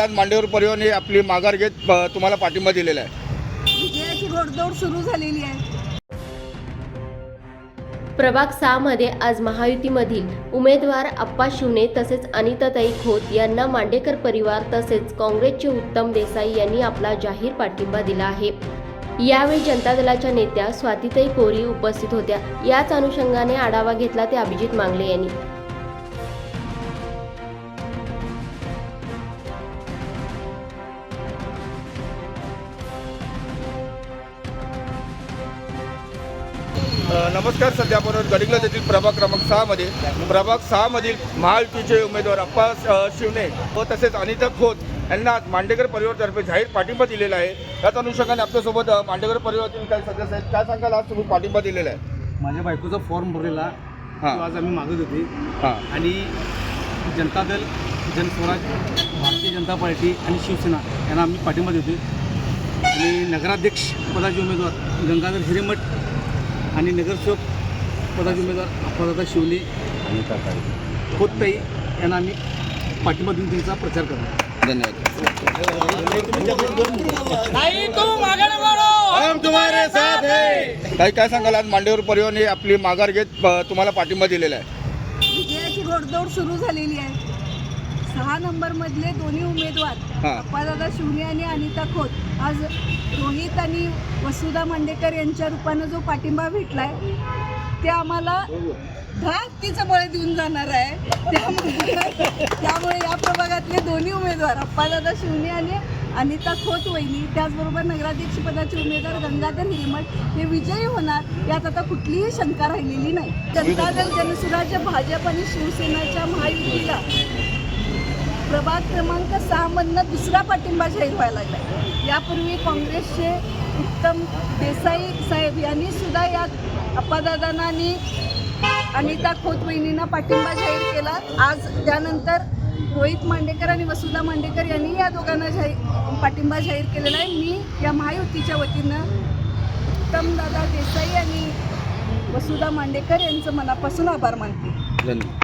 आज मांडेवर परिवहन हे आपली माघार घेत तुम्हाला पाठिंबा दिलेला आहे. विजयाची घोडदौड सुरू झालेली आहे. प्रभाग सहामध्ये आज महायुतीमधील उमेदवार आप्पा शिवणे तसेच अनिताताई खोत यांना मांडेकर परिवार तसेच काँग्रेसचे उत्तम देसाई यांनी आपला जाहीर पाठिंबा दिला आहे. यावेळी जनता दलाच्या नेत्या स्वातीताई कोरी उपस्थित होत्या. याच अनुषंगाने आढावा घेतला ते अभिजित मांगले यांनी. नमस्कार सध्या आपण गडिंग्लज येथील प्रभाग क्रमांक सहामध्ये. प्रभाग सहामधील महायुतीचे उमेदवार अप्पा अ, शिवणे व तसेच अनिता खोत यांना आज मांडेकर परिवारतर्फे जाहीर पाठिंबा दिलेला आहे. त्याच अनुषंगाने आपल्यासोबत मांडेकर परिवारातील काही सदस्य आहेत. काय सांगाल? आज तुम्ही पाठिंबा दिलेला आहे. माझ्या बायकोचा फॉर्म भरलेला. हां. आज आम्ही मागत होते. हां. आणि जनता दल जनस्वराज भारतीय जनता पार्टी आणि शिवसेना यांना आम्ही पाठिंबा देतो आणि नगराध्यक्ष पदाचे उमेदवार गंगाधर हिरेमठ आणि नगरसेवक पदाचे उमेदवार अप्पादादा शिवले खोतताई यांना आम्ही पाठिंबा देऊन त्यांचा प्रचार करतो धन्यवाद. काही काय सांगाल? आज मांडेवर परिवहन हे आपली माघार घेत तुम्हाला पाठिंबा दिलेला आहे. विजयाची घोडदौड सुरू झालेली आहे. सहा नंबर मधले दोन्ही उमेदवार हां. अप्पादादा शिवणे आणि अनिता खोत. आज रोहित आणि वसुधा मांडेकर यांच्या रूपानं जो पाठिंबा भेटलाय ते आम्हाला तिचं बळ देऊन जाणार आहे. त्यामुळे त्यामुळे या प्रभागातले दोन्ही उमेदवार अप्पादादा शिवणे आणि अनिता खोत वहिनी त्याचबरोबर नगराध्यक्ष पदाचे उमेदवार गंगाधर हिरेमठ हे विजयी होणार यात आता कुठलीही शंका राहिलेली नाही. जनता दल जनसुराज्य भाजप आणि शिवसेनाच्या महायुतीला प्रभाग क्रमांक सहामधनं दुसरा पाठिंबा जाहीर व्हायला लागला यापूर्वी काँग्रेसचे उत्तम देसाई साहेब यांनी सुद्धा या अप्पादादांना आणि अनिता खोत वहिनींना पाठिंबा जाहीर केला. आज त्यानंतर रोहित मांडेकर आणि वसुधा मांडेकर यांनी या दोघांना जाहीर पाठिंबा जाहीर केलेला आहे. मी या महायुतीच्या वतीनं उत्तमदादा देसाई आणि वसुधा मांडेकर यांचं मनापासून आभार मानते. धन्यवाद.